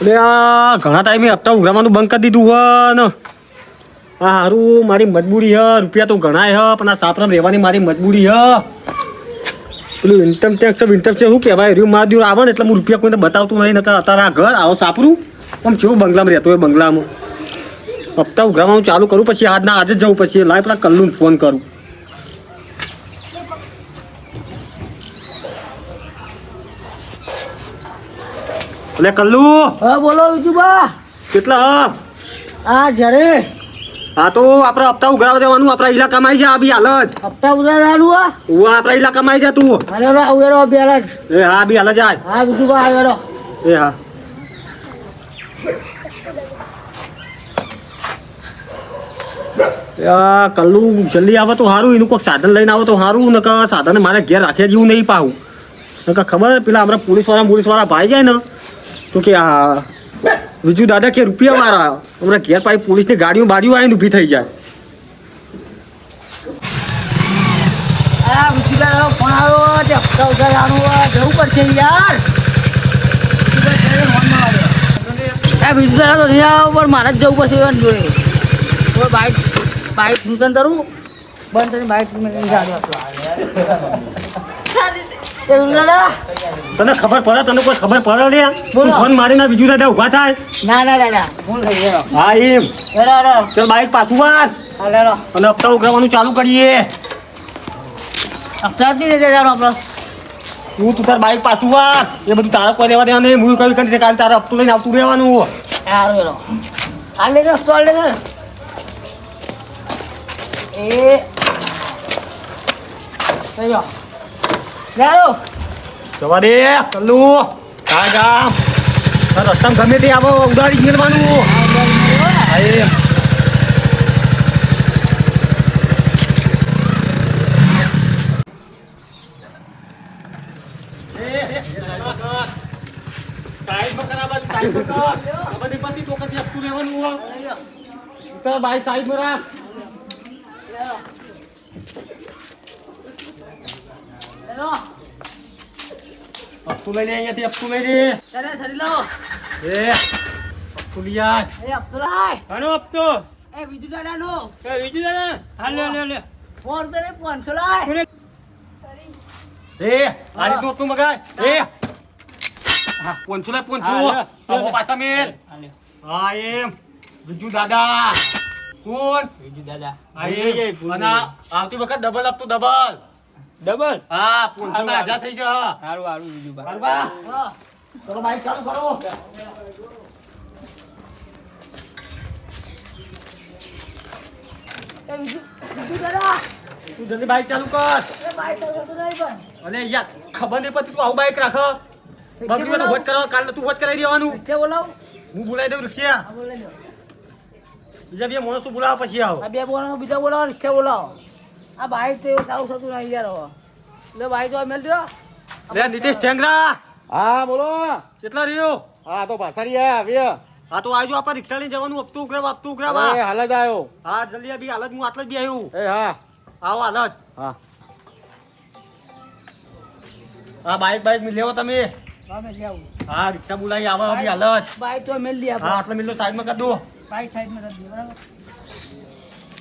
એટલે આ ઘણા ટાઈમે હપ્તા ઉઘરાવાનું બંધ કરી દીધું હા આ સારું મારી મજબૂરી હ, રૂપિયા તો ઘણાય હ, પણ આ સાપરામ રહેવાની મારી મજબૂરી હ. પેલું ઇન્કમ ટેક્સ ઇન્કમ ટેક્સ શું કહેવાય? રહ્યું, મારા દિવસ આવે ને એટલે હું રૂપિયા કોઈને બતાવતું નહીં, નકર અત્યારે આ ઘર, આવો સાપરું. આમ જેવું બંગલામાં રહેતો હોય, બંગલામાં. હપ્તા ઉઘરાવાનું ચાલુ કરું, પછી આજના, આજે જ જવું, પછી લાય પેલા કલ્લુને ફોન કરું. એટલે કલ્લુ. હા બોલો વિજુબા. કેટલા હ? આ જ્યારે હા તો આપણે હપ્તા ઉઘરાવા દેવાનું આપણા ઇલાકામાં આવી જા બી હાલત. હપ્તા ઉઘરાવાનું આ હું આપણા ઇલાકામાં આવી જા તું. અરે રો આવેરો બેલા એ હા બી હાલ જાય. હા વિજુબા આવેરો એ હા. કલ્લું જલ્દી આવે તો સારું એનું કોઈક સાધન લઈને આવો તો સારું ને કે સાધન મારે ઘેર રાખ્યા જેવું નહીં પાવું નકર ખબર પેલા હમણાં પોલીસવાળા પોલીસવાળા ભાઈ જાય ને તો કે આ બીજું દાદા કે રૂપિયા મારા હમણાં ઘેર પાછી પોલીસની ગાડીઓ બાડીઓ આવીને ઊભી થઈ જાય. મારે જ જવું પડશે જોડે. બાઇક બાઇક નૂતન કરું બંધ બાઇક તને ખબર પડે? તને કોઈ ખબર પડે લે. ફોન મારીને બીજું દાદા ઊભા થાય. ના ના દાદા ફોન કરી હા એમ. બાઈક પાછું વાર. અને હપ્તા ઉઘરાવાનું ચાલુ કરીએ. હપ્તા જ નહીં જાણો આપણો. હું તું તાર બાઈક પાછું વાર. એ બધું તારા કોઈ રહેવા દેવાનું હું કઈ કરી કાલે તારે હપ્તું લઈને આવતું રહેવાનું. સારું હેલો હાલ લેજો હાલ લેજો. એ. લેજો જવા દે કલ્લુ કા ગામ તાર રસ્તામાં ગમે તે આવો ઉડાડી મેળવાનું હા એમ સાઈડમાં કરાવવા સાઈડમાં કર આ બધી પતિ તો કદી હપ્તું લેવાનું હો તો ભાઈ સાઈડમાં રાખ લેજો હપ્તું લઈ લે અહીંયાથી હપ્તું લઈ લે ચાલે છરી લો. એ હપ્તું લઈ આય એ હપ્તો લાય આનો હપ્તો એ દાદા નો એ બીજુ દાદા. હાલ લે લે લે. ફોન પે ને પાંચસો લાય. એ આ રીતનું હપ્તું મગાય. એ. હા પોનસો લે પોનસો આવો પાછા મેલ. હા એમ. બીજું દાદા. કોણ? બીજું દાદા. હા એમ. અને આવતી વખત ડબલ આપતું ડબલ ડબલ. હા પોનસો ના આજા થઈ જશે સારું સારું બીજું બા. બરાબર ચલો બાઈક ચાલુ કરો. એ બીજું બીજું દાદા. તું જલ્દી બાઈક ચાલુ કર. એ બાઈક તો નહીં પણ. અને યાર ખબર નહીં પડતી તું આવું બાઈક રાખ બગડી તો હોત કરવા કાલે તું હોત કરાવી દેવાનું. કે બોલાવ. હું બોલાવી દઉં રિક્ષા. બોલાવી દઉં બીજા બે માણસો બોલાવા પછી આવો. બે બોલાવો બીજા બોલાવો રિક્ષા બોલાવો. આ ભાઈ તો એવું ચાલુ થતું નહીં યાર હવે. ભાઈ બાઈક તો મેળ દો લે નીતિશ ઠેંગરા. હા બોલો. કેટલા રહ્યો? હા તો ભાસારી આયા આવ્યા. હા તો આવજો આપણે રિક્ષા લઈને જવાનું હપ્તું ઉઘરાવ અપતું ઉઘરાવ. એ હાલ જ આવ્યો. હા જલ્દી આવી હાલત હું આટલે જ આવ્યો એ હા. આવો હાલત હા. હા બાઈક બાઈક મિલ લેવો તમે. હા આવું. રિક્ષા બોલાવી આવો બી હાલત બાઈક તો મેળ દે હા આટલે મિલો સાઈડમાં કરી દો. બાઈક સાઈડમાં કરી દો બરાબર?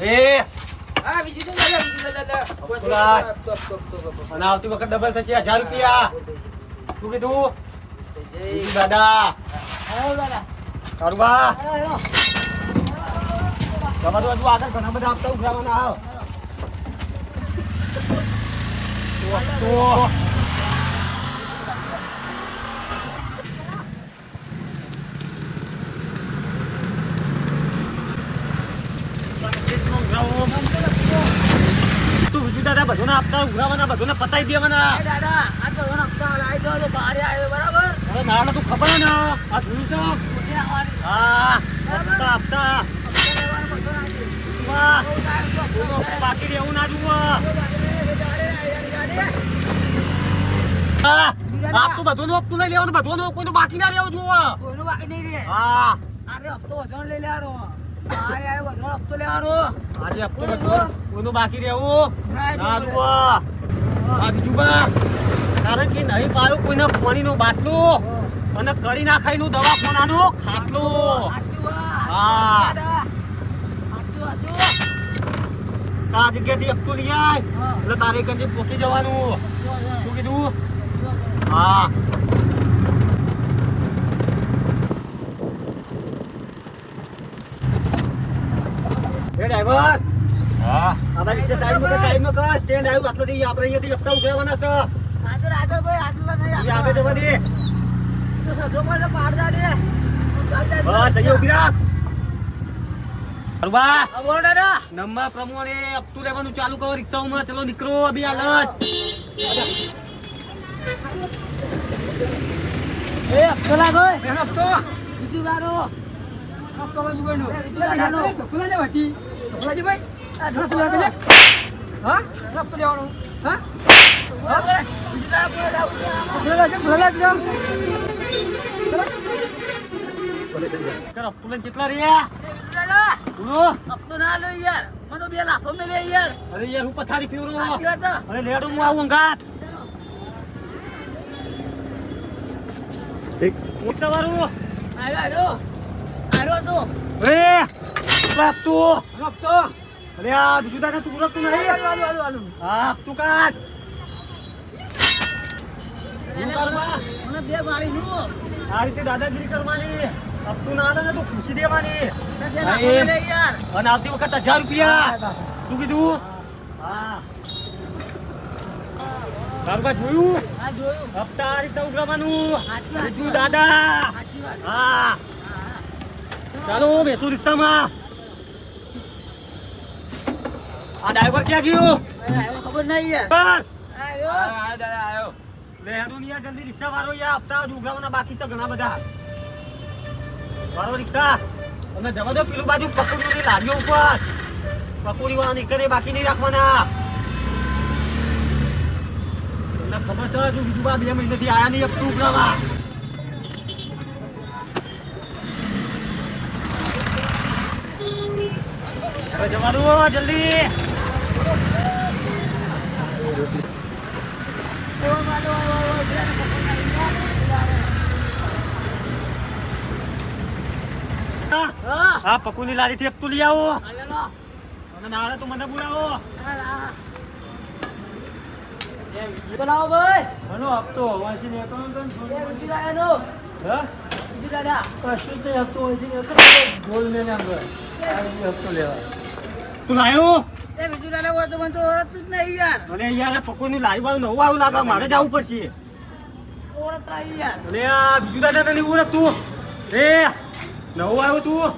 એ! આવતી. વખત ડબલ થશે હજાર રૂપિયા. શું કીધું? બીજું દાદા. સારું બા. તમારું હજુ આગળ ઘણા બધા આપતા ઉઘરાવાના. આવ તો તું બીજું બધોને આપતા ઉઘરાવાના બધોને પતાઈ દેવાના. દાદા આ તો મને હપ્તા લાવી દો તો બહાર આવ્યો બરાબર? અરે ના તું ખબર ને આ જોયું છો? હા હપ્તા બધું હપ્તા બાકી રહેવું ના જુઓ. બધોનું આપતું લઈ લેવાનું બધું કોઈ બાકી ના લેવું જુઓ. બાકી નહીં રે હા. અરે હપ્તો વધારે લઈ લેવાનો. હપ્તો લેવાનો. આજે બાકી રહેવું? ના જુઓ. આ બીજું બા. કારણ કે નહીં પાયું કોઈને પાણીનું બાટલું અને કરી નાખાયનું દવાખાનાનું ખાટલું. હા. આ જગ્યાથી આપતું લઈ આય. એટલે તારે કંઈ પોકી જવાનું. શું કીધું? હા. ડ્રાઈવર. હા. આપણા નીચે સાઈડમાં કર, સાઈડમાં કર. સ્ટેન્ડ આવ્યું આટલેથી આપણે અહીંયાથી હપ્તા ઉઘરાવવાના છે. આગળ, આગળ ભાઈ, આગળ નહીં, આગળ જવા દે. તો સજો પર પાડ દાડે. બસ અહીં ઊભી રાખ. નંબર પ્રમાણે હપ્તું લેવાનું ચાલુ કરો. રિક્ષાઓમાં ચલો નીકળો અભી હાલત. એ હપ્તો લાગો. એનો હપ્તો. બીજું વાળો હપ્તો બાજુ કોઈનો બીજું વાળાનો ઢોકળા ને વાટી ઢોકળા છે ભાઈ આ ઢોકળા ઢોકળા કે હા રફતો લેવાનું હા લાવું કેટલા રહ્યા હપ્તો ના લો યાર. મને બે લાફો મેલે યાર. અરે યાર હું પથારી છે. અરે લેડો હું આવું અંગાત. એક મોટા વાળું આરો આરો આરો તો. એ આપતું રફતો અરે આ બીજું દાદા તું ઉરકતું નહીં? આલુ આલુ આલુ હા કાઢ એને મને- બે વાળી નું આ રીતે દાદાગીરી કરવાની. આપતું ના આવે ને તો ખુશી દેવાની. બે લાફો મેલે યાર. અને આવતી વખત હજાર રૂપિયા. શું કીધું? હા. તારું જોયું? હપ્તા આ રીતે ઉઘરાવાનું. દાદા. સાચી વાત હા ચાલો, બેસું રિક્ષામાં. આ ડ્રાઈવર ક્યાં ગયો? ખબર નહીં યાર દાદા આવ્યો જલ્દી રિક્ષા વાળો યાર, હપ્તા ઉઘરાવાના બાકી છે ઘણા બધા. વાળો રિક્ષા. અને જવા પેલું બાજુ પકોડીની લાગ્યો ઉપર. પકોડી વાળા નીકળે, બાકી નહીં રાખવાના. તમને બીજું બા મહિનાથી આયા નહીં, હપ્તું ઉઘરાવા. જવાનું જલ્દી. હા. પકુની લારી થી હપ્તું લઈ આવો. અને નાળે તો મને બોલાવો. તો લાવો ભાઈ. હલો હપ્તો વાંચી ને તો એ બીજું દાદાનો હા? બીજું દાદા કશું તો હપ્તો વાંચી ને આગળ હપ્તો લેવા. તું લાયો એ બીજું દાદા હોય તો મને તો ઓળખતું જ નહીં યાર. અરે યાર આ પકોડી લારી વાળું નવું આવું લાગે મારે જવું પડશે. ઓળખતા નહીં યાર. અને આ બીજું દાદા તને ઓળખતું એ નવું આવ્યું તું.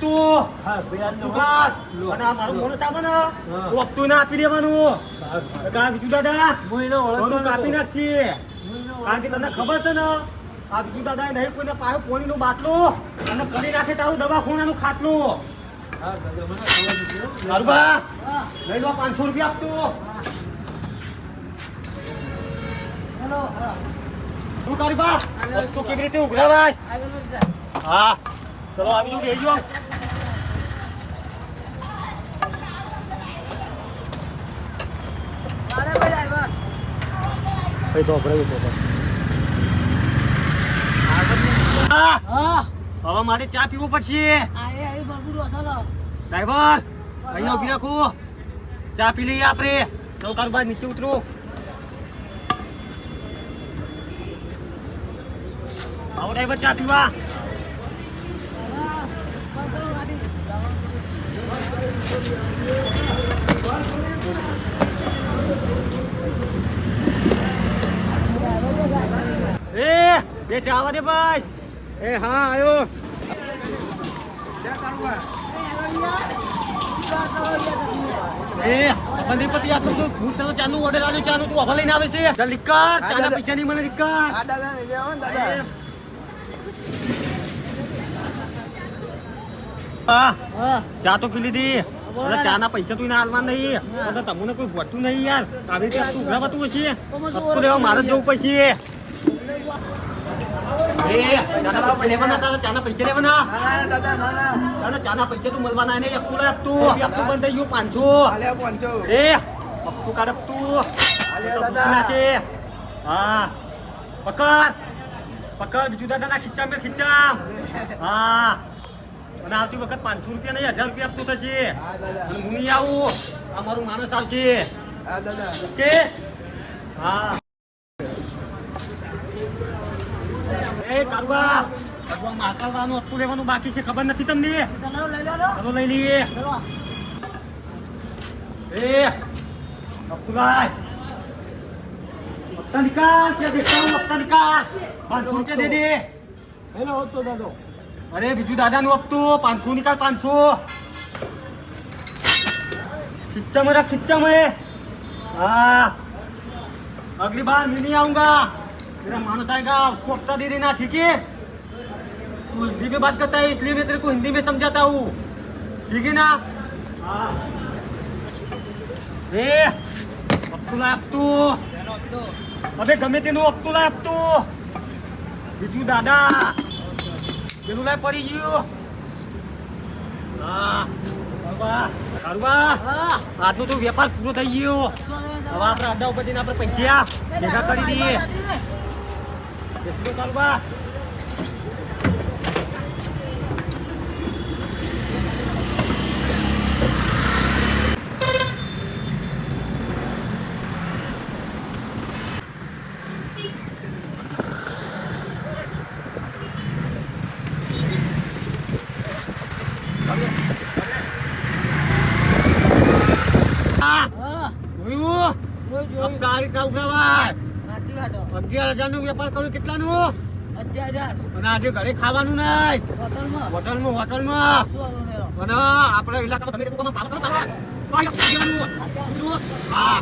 તું. આવે ને તું ના ખબર છે ને આ બીજું દાદા નહીં કોઈને પાયો પોણીનું બાટલું અને કરી નાખે તારું દવાખાનાનું ખાટલું. પાંચસો રૂપિયા આપતું. શું કરી બા? વસ્તુ કેવી હા, ચલો તો તો. હવે મારે ચા પીવું પડશે. આય ભરપૂર વસાલો ડ્રાઈવર અહીંયા ઊભી રાખો. ચા પી લઈએ આપણે. નૌકાર બાદ નીચે ઉતરો. આવો ડ્રાઈવર ચા પીવા. ચલો એ બે ચા દે ભાઈ. એ હા આયો એ હેલો યાર યાર કરો યાર તમે એ ખબર નહીં પડતી આટલું બધું હું તને ચાનું ઓર્ડર આલ્યો ચાનું તું હવે લઈને આવે છે. ચાલ પૈસા નહીં મને હા ચા તો પી લીધી. ચા ના પૈસા તું હાલવા નહીં. તો તમને કોઈ ભરતું નહીં યાર. આવી રીતે તું હશે. મારે જવું એ ચાના પૈસા ના ના ના તું મળવાના નહીં આપતું લે આપતું આપતું બંધ થઈ ગયું પાંચસો. એ આપતું કાઢ આપતું. નાખે. હા. પકડ. પકડ બીજું દાદા ના ખીચા મેં ખીચા હા. અને આવતી વખત પાંચસો રૂપિયા નહીં હજાર રૂપિયા આપતું થશે. અને હું નહીં આવું. આ મારું માણસ આવશે. ઓકે હા એ કારુબા કારુબા મહાકાલવાનું હપ્તું લેવાનું બાકી છે ખબર નથી તમને ચાલો લઈ લો લો ચલો લઈ લઈએ ચલો એ હપ્તું લાય હપ્તા નિકાલ ત્યાં દેખતા હું હપ્તા નિકાલ પાંચસો રૂપિયા દે દે હેલો હપ્તો દાદો અરે બીજું દાદાનું હપ્તું પાંચસો નિકાલ પાંચસો खिच्चा मेरा खिच्चा मैं हाँ अगली बार मैं नहीं आऊंगा मेरा मानस आएगा उसको हफ्ता दे देना ठीक है तू हिंदी में बात करता है इसलिए मैं तेरे को हिंदी में समझाता हूँ। ठीक है ना? ए ગમે તેનું અબ્દુલા અબ્દુ બીજું દાદા પેલું લાય પડી ગયું આજનો તો વેપાર પૂરો થઈ ગયો હવે આપણે અડ્ડા ઉપર જઈને આપણે પૈસા ભેગા કરી દઈએ કારુબા અગિયાર હજાર નો વેપાર કર્યો કેટલાનું અગિયાર હજાર અને આજે ઘરે ખાવાનું નહીં હોટલમાં હોટલમાં હોટલમાં અને આપણે ઇલાકામાં ગમે તે દુકાનમાં કરો, ભાવ કરો. ભાવ કરો. હા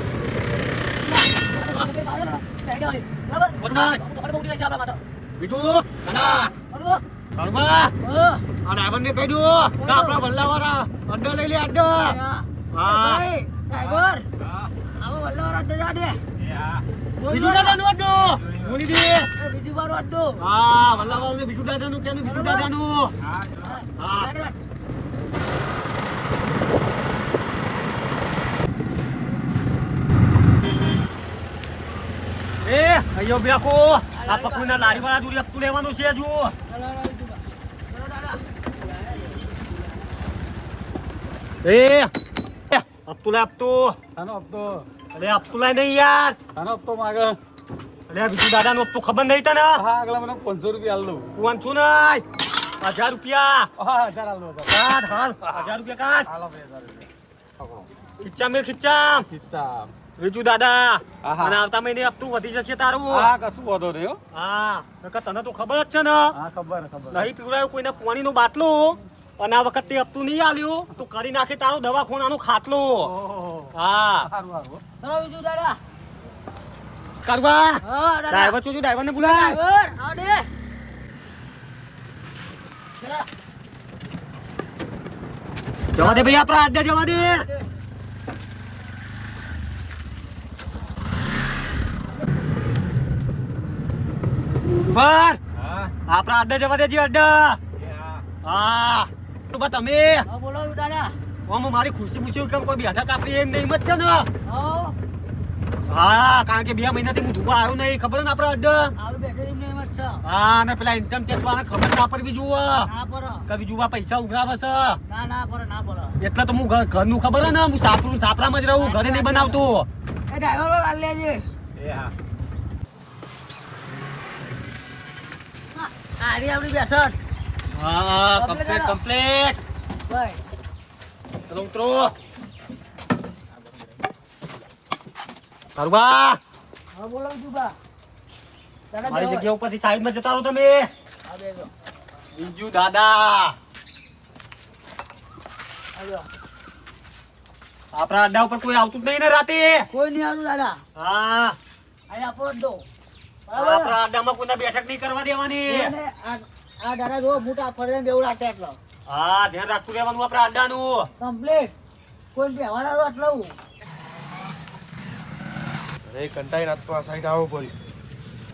બરાબર? બીજું કાના બરાબર? કારુબા હા. આ ડ્રાઈવરને કહી દો આપણા વલ્લાવાળા અડ્ડો લઈ લે અડ્ડો હા. ડ્રાઈવર, આવો વલ્લવર અડ્ડો જા દે. બીજું. દાદાનું અડ્ડો બોલી દે બીજું વાળું અડ્ડો. હા વલ્લાવાળાનું બીજું દાદાનું કેનું બીજું દાદાનું હા. એ અયો બેકો આ પકડીને લારી વાળા જોડી હપ્તું લેવાનું છે હજુ. એ હપ્તું લે હપ્તું આનો હપ્તો અરે હપ્તું લાય નહીં યાર. આનો હપ્તો માગે. અરે બીજું દાદાનું હપ્તું ખબર નહીં તને? હા આગલા મને પાંચસો રૂપિયા આલ દઉં પાંચસો નહીં હજાર રૂપિયા. હા હજાર આલ દઉં કાઢ હાલ. હજાર રૂપિયા કાઢ. હાલો હજાર રૂપિયા. પકડો. ખીચા મેં ખીચા ખીચા બીજું દાદા. અને આવતા મહિને હપ્તું વધી જશે તારું. હા કશું વધો રહ્યો હા. તને તો ખબર જ છે ને. હા ખબર ખબર. નહીં પીવડાયું કોઈને પાણીનો બાટલો. અને આ વખત અપતું હપ્તું નહીં આલ્યું. તું કરી નાખે તારો દવાખાનાનો ખાટલો. હા. ચાલો, બીજું દાદા. કારવા. ડ્રાઈવર ચોજો બોલાય. ડ્રાઈવર, ને બોલા. જવા દે ભાઈ આપણા આજે જવા દે. બર હા. આપણા આડે જવા દેજી અડ્ડા. હા. બા તમે? બોલો દાદા. આમ મારી ખુરશી પૂછ્યું કેમ કોઈ બેઠા કાપી એમ નહીં મત છે ને? હા. કારણ કે બે મહિનાથી હું ધુબા આવ્યો નહીં ખબર ને આપડે અડ્ડ. હા અને પેલા ઇન્કમ ટેક્સ વાળા ખબર ના પડવી જુઓ. કવિ જુવા પૈસા ઉઘરાવે છે. ના, ના ના. એટલે તો હું ઘર- ઘરનું ખબર ને? હું સાપરું સાપરામાં જ રહું ઘરે નહીં બનાવતો. એ ડ્રાઈવર વાળ લેજે. એ હા. હા, આ આપણી બેઠક. હા કમ્પ્લીટ કમ્પ્લીટ ભાઈ. ચલો ઉતરો. કારુબા હા, બોલો બીજું બા. દાદા મારી. જગ્યા ઉપરથી સાઈડમાં જતા રહો તમે. બીજું. દાદા. આપણા અડ્ડા ઉપર કોઈ આવતું જ નહીં ને રાતે. કોઈ નહીં આવતું દાદા. હા. આપણો અડ્ડો આપણા અડ્ડામાં કોઈને બેઠક નહીં કરવા દેવાની. આ દાદા જો મોટા ફરે બેવું રાતે એટલો. હા ધ્યાન રાખતું રહેવાનું આપણે અડ્ડાનું કમ્પ્લીટ કોઈ બેહવાના આટલું અરે કંટાઈ નાથ તો આ સાઈડ આવો બોલ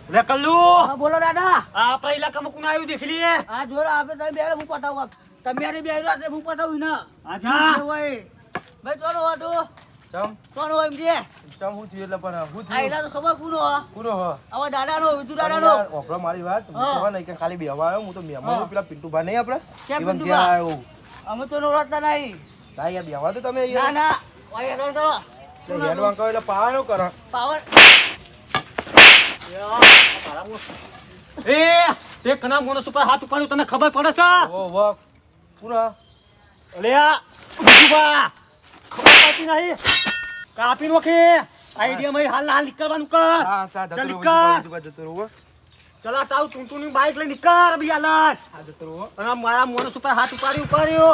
લે કલ્લુ! હા બોલો દાદા. આ આપણા ઇલાકામાં કોણ આવ્યું દેખ લીએ આ જો આપે તમે બેરે હું પટાવું તમે બેરે રાતે હું પટાવું ને. આજા. હોય. ભાઈ ચોનો હતો ચમ? ચોનો હોય એમ છે? ચમ હું થયું એટલે પણ હું થયું એલા તો ખબર કોનો હ? કોનો હ હવે દાદાનો વિજુ પણ દાદાનો. મારી વાત. હું. નહીં કે ખાલી બેહવા આવ્યો હું તો મહેમાન પેલા પિન્ટુભા નહીં આપણે? કેમ આવ્યો. અમે તો નવરાતા નહીં. ના યાર બેહવા તો તમે ના ઓય કરો. એટલે પાવાનો કરો. પાવર એ તે કના માણસ ઉપર હાથ ઉપાડ્યો તને ખબર પડે છે? ઓ વાહ. પુના અલે આ વિજુબા પડતી નહીં કાપી નોખે આઈડિયા માં હાલ હાલ નીકળવાનું કર. હા સા ચાલ જતો નીકળ. રહો જતો રહો ચલા તાવ ટૂંટું ની બાઈક લઈ નીકળ અભી હાલત હા જતો રહો અને મારા માણસ ઉપર હાથ ઉપાડી ઉપાડ્યો.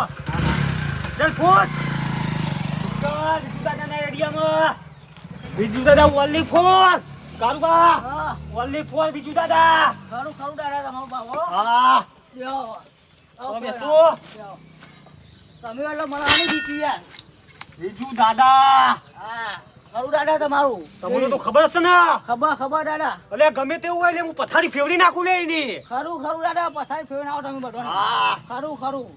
ચાલ ફૂટ. નીકળ ના આઈડિયા આઈડિયામાં. વિજુ દાદા ઓનલી ફોન કારુબા. હા. ઓનલી ફોન વિજુ દાદા ખરું ખરું દાદા તમારો બાવો. હા. યો તમે શું તમે એટલે મને આની દીધી યાર વિજુ દાદા. હા ખરું દાદા તમારું. તમને તો ખબર હશે ને? ખબર ખબર દાદા. અલે ગમે તેવું હોય એટલે હું પથારી ફેવડી નાખું લે એની. ખરું ખરું દાદા પથારી ફેવડી આવો તમે બધા હા. ખરું ખરું.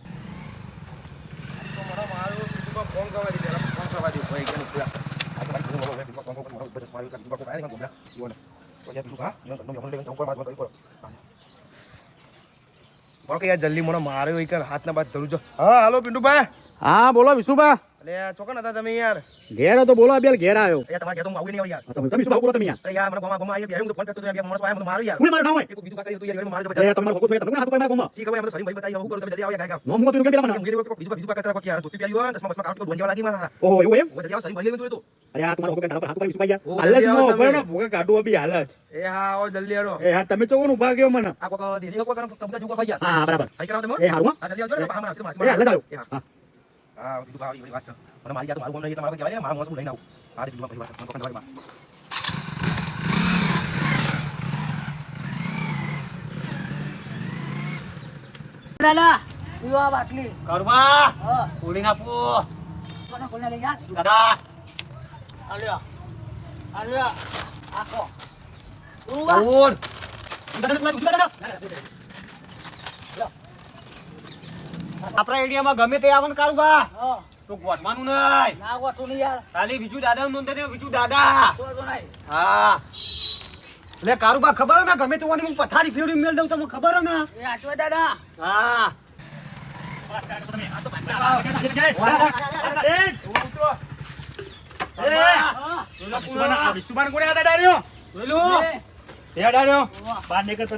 ફોન કરવા દે ફોન કરવા દે ભાઈ કે પેલા આ તો ફોન કરવા પિન્ટુભા ફોન કરવા બસ મારી પિન્ટુભા કોણ આને ગોબરા ઈવન તો યાર પિન્ટુભા ઈવન નો ઈવન લેવન ઉપર માર કરી પડો બોલ કે યાર જલ્દી મને માર્યો કર હાથના બાદ ધરું છો. હા હાલો પિંડુભાઈ હા બોલો વિશુભા. અલે ચોકન હતા તમે યાર. ઘેર તો બોલો અબેલ ઘેર આવ્યો. એ તમારે ઘેર તો આવું નહીં યાર. તમે તમે વિશુભા બોલો તમે યાર અરે યાર મને ગોમા ગોમા આવી ગયા તો ફોન કરતો તો યાર માણસ આયા મને યાર. મારે ના હોય? બીજું કાકા તો યાર મારે એ તમારે હોકો થયો તમે હાથ ઉપર મારા સી ખબર એમ તો સરી ભાઈ બતાવી હું કરું તમે જલ્દી આવો યાર ગાય નોમ તું કેમ પેલા મને ગેલી વખત બીજું બીજું કાકા કોક યાર તો પીપી આવ્યો બસમાં કાઉન્ટ તો ડોંજવા લાગી મારા ઓહો એવું એમ? જલ્દી આવો સરી ભાઈ તો તો. અરે આ તમારો હોકો કાઢો હાથ ઉપર વિશુભા ઓ, યાર જ નો તમે. બરાબર ભોગા કાઢો અબી હાલ જ એ હા આવો જલ્દી આવો એ હા તમે ચોકન ઊભા ગયો મને. આ કોક દીદી કોક હા હા બરાબર. ભાઈ કરાવો તમે. એ હારું હો. જલ્દી આવજો ને બહાર મારશે મારશે હાલ જ આવ્યો હા. હા બીજું ભાવ એવી વાત છે મને મારી યાર મારું ગમ નહીં તમારું કહેવાય ને મોસમ લઈને આવું આ બીજું ભાઈ વાત મને દવાઈ દાદા પીવો આ બાટલી કરવા ખોલી નાખું કોને કોને લઈ યાર દાદા. આલ્યો. આલ્યો. આખો. ઉવા. ફોન આપણા એરિયામાં ગમે તે આવન કારુબા તો ગોઠવાનું નહીં. ના ગોઠવું નહીં યાર. ખાલી બીજું દાદા નું દે બીજું દાદા. હા. લે કારુબા ખબર ના ગમે તે હું પથારી ફેરવી મેલ દઉં તમને ખબર ના? એ દાદા. હા.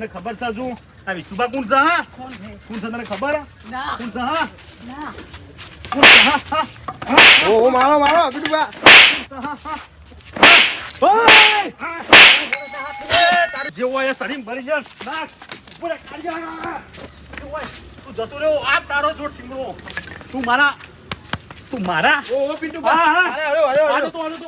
ખબર સાજુ આવી. સુબા કોણ સા હા? કોણ સા તને ખબર ના. કોણ સા હા? ના. કોણ સા હા? ઓ મારો મારો બીટુ બા. જેવો એ સરીમ ભરી જાય. નાખ. ઉપર કાઢ્યા તું જતો રહ્યો. આ તારો જોડ ટીમરો તું મારા તું મારા? ઓ પિન્ટુ બા. અરે અરે અરે અરે તો અરે તો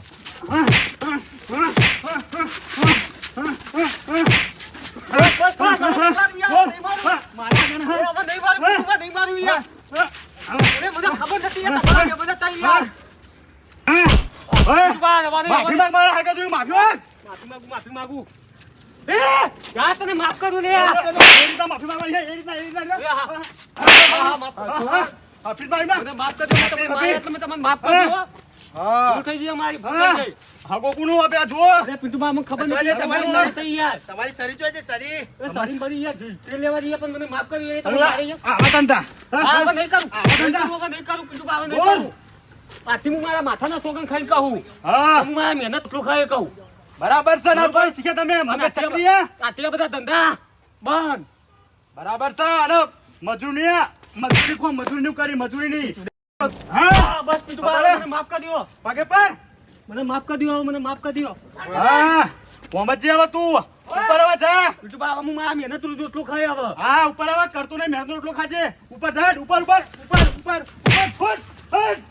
ભૂલ થઈ ગઈ. હાગો કુનો આપે આ જો અરે પિન્ટુબા, મને ખબર નથી. તમારી તમારી સહી યાર તમારી સરી જો છે સરી. સરી સારી બરી યાર તે લેવા જઈએ પણ મને માફ કરી એ તમે યાર. આ, આ તંતા. હા, હા, હા. નહીં કરું. હા, નહીં ધંધા. નહીં કરું પિન્ટુબા, હવે નહીં કરું. આથી હું મારા માથાના સોગન ખાઈ કહું. હા, હું મારા મહેનત એટલું ખાઈ કહું. બરાબર છે ના પણ શીખે તમે. મને ચકરી? આટલા બધા ધંધા. બંધ. બરાબર છે અને મજૂરી મજૂરી કો મજૂરી નું કરી મજૂરી ની હા બસ પીટુબા મને માફ કરી દો. પગે પર. મને માફ કરી દો મને માફ કરી દો. હા કોમજી હવે તું. ઉપર આવે જા. તું બાબા હું માં મહેનત તું રોટલો ખાઈ આવે. હા ઉપર આવે કરતો ને મહેનત રોટલો ખાજે. ઉપર જા ઉપર ઉપર ઉપર ઉપર ઉપર ફટ ફટ.